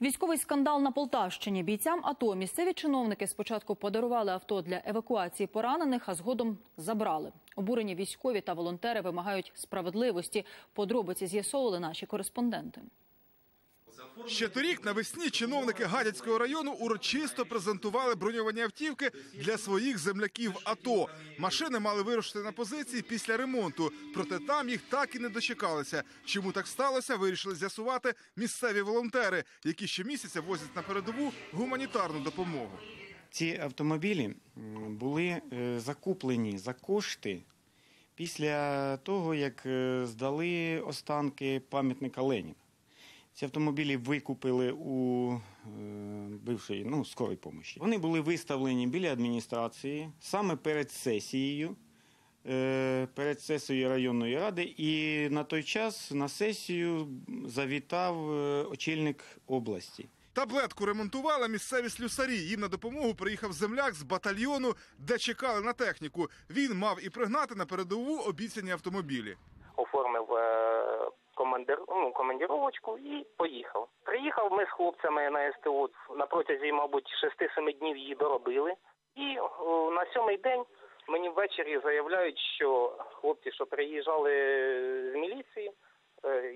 Військовий скандал на Полтавщині. Бійцям АТО місцеві чиновники спочатку подарували авто для евакуації поранених, а згодом забрали. Обурені військові та волонтери вимагають справедливості. Подробиці з'ясовували наші кореспонденти. Ще торік навесні чиновники Гадяцького району урочисто презентували броньовані автівки для своїх земляків. АТО машини мали вирушити на позиції після ремонту, проте там їх так і не дочекалися. Чому так сталося? Вирішили з'ясувати місцеві волонтери, які щомісяця возять на передову гуманітарну допомогу. Ці автомобілі були е, закуплені за кошти після того, як е, здали останки пам'ятника Леніна. Ці автомобілі викупили у е, бившої ну, скорої помощі. Вони були виставлені біля адміністрації саме перед сесією, е, перед сесією районної ради, і на той час на сесію завітав е, очільник області. Таблетку ремонтували місцеві слюсарі. Їм на допомогу приїхав земляк з батальйону, де чекали на техніку. Він мав і пригнати на передову обіцяні автомобілі. оформив е, командир, ну, командировочку і поїхав. Приїхав ми з хлопцями на СТО на протязі, мабуть, 6-7 днів її доробили. І о, на сьомий день мені ввечері заявляють, що хлопці, що приїжджали з міліції, е,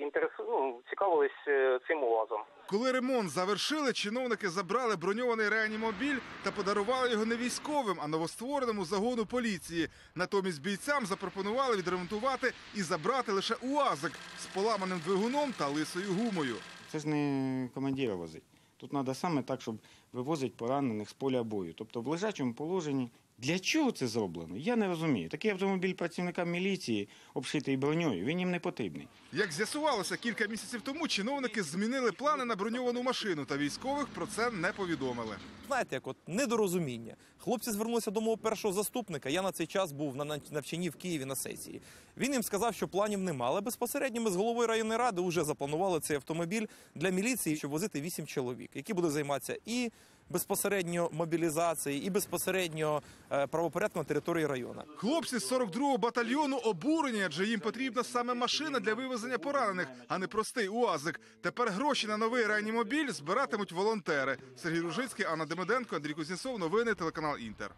інтересу, ну, цікавились е, цим УАЗом. Коли ремонт завершили, чиновники забрали броньований реанімобіль та подарували його не військовим, а новоствореному загону поліції. Натомість бійцям запропонували відремонтувати і забрати лише УАЗик з поламаним двигуном та лисою гумою. Це ж не командира возить. Тут треба саме так, щоб вивозити поранених з поля бою. Тобто в лежачому положенні. Для чого це зроблено? Я не розумію. Такий автомобіль працівника міліції, обшитий броньою, він їм не потрібний. Як з'ясувалося кілька місяців тому, чиновники змінили плани на броньовану машину, та військових про це не повідомили. Знаєте, як от недорозуміння. Хлопці звернулися до мого першого заступника. Я на цей час був на навчанні в Києві на сесії. Він їм сказав, що планів нема, але безпосередньо ми з головою районної ради вже запланували цей автомобіль для міліції, щоб возити вісім чоловік, які будуть займатися і безпосередньо мобілізації і безпосередньо правопорядку на території району. Хлопці з 42-го батальйону обурені, адже їм потрібна саме машина для вивезення поранених, а не простий УАЗик. Тепер гроші на новий реанімобіль збиратимуть волонтери. Сергій Ружицький, Анна Демиденко, Андрій Кузнєцов. Новини телеканал Інтер.